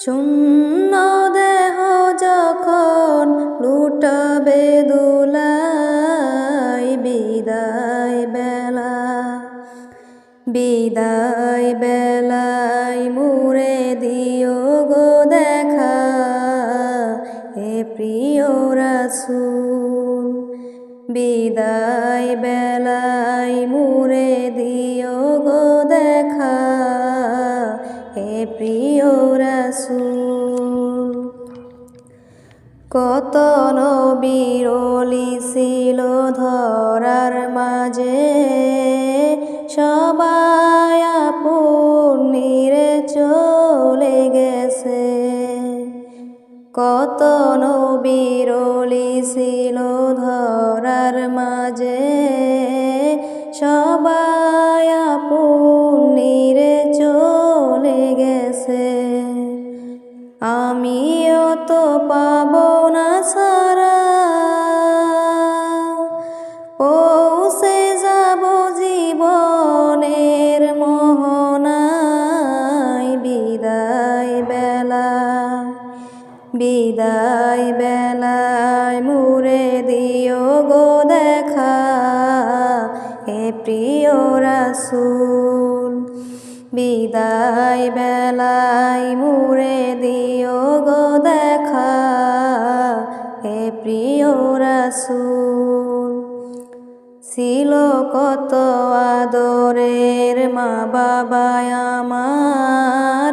শূন্য দেহ যখন লুটাবে দুলাই, বিদায় বেলা, বিদায় বেলায় মুরে দিও গো দেখা, হে প্রিয় রাসূল। বিদায় বেলায় মুরে দিও গো দেখা। হে প্রিয় রাসূল, কত নবীরলি ছিল ধরার মাঝে, সবাই নিরে চলে গেছে। কত নবীরলি ছিল ধরার মাঝে, সবাই আপন বিদায় বেলায় মুরে দিও গো দেখা হে প্রিয় রাসূল। বিদায় বেলায় মুরে দিও গো দেখা হে প্রিয় রাসূল। ছিল কত আদরের মা বাবা আমার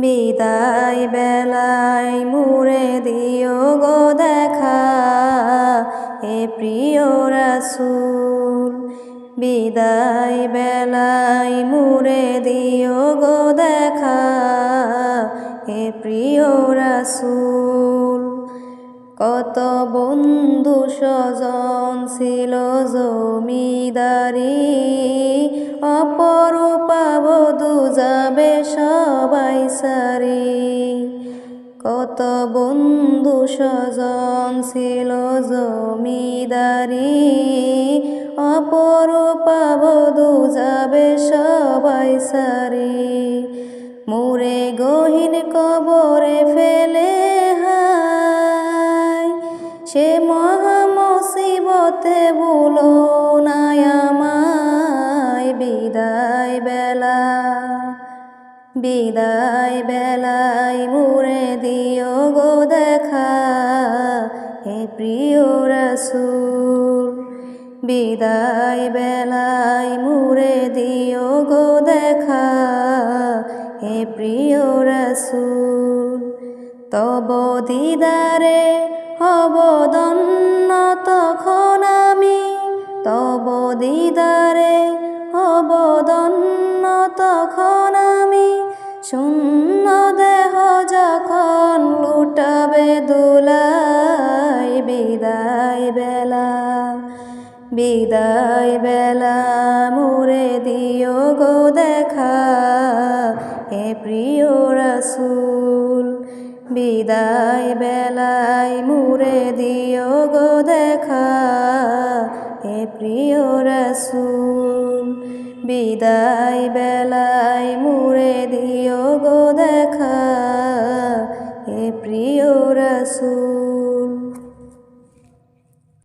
বিদায় বেলায় মুরে দিও গো দেখা, এ প্রিয় রাসুল। বিদায় বেলায় মুরে দিও গো দেখা হে প্রিয় রাসূল। কত বন্ধু স্বজন ছিল জমিদারি, অপরূপা বধু যাবে সবাই সারি। কত বন্ধু স্বজন ছিল জমিদারি, অপরূপা বধু যাবে সবাই সারি। মুরে গহীন কবরে মুসিবতে ভুলো না আমায়, বিদায় বেলা, বিদায় বেলায় মুরে দিও গো দেখা, হে প্রিয় রাসূল। বিদায় বেলায় মুরে দিও গো দেখা, হে প্রিয় রাসূল। তব দিদারে হব দিদারে হব দন্ন তখন আমি শূন্য দেহ যখন লুটাবে দুলাই, বিদায় বেলা বিদায় বেলা মুরে দিও গো দেখা, হে প্রিয় রাসূল, বিদায় বেলায় মুরে দিও গো দেখা হে প্রিয় রসুল বিদায় বেলায় মুরে দিও গো দেখা। হে প্রিয় রসুল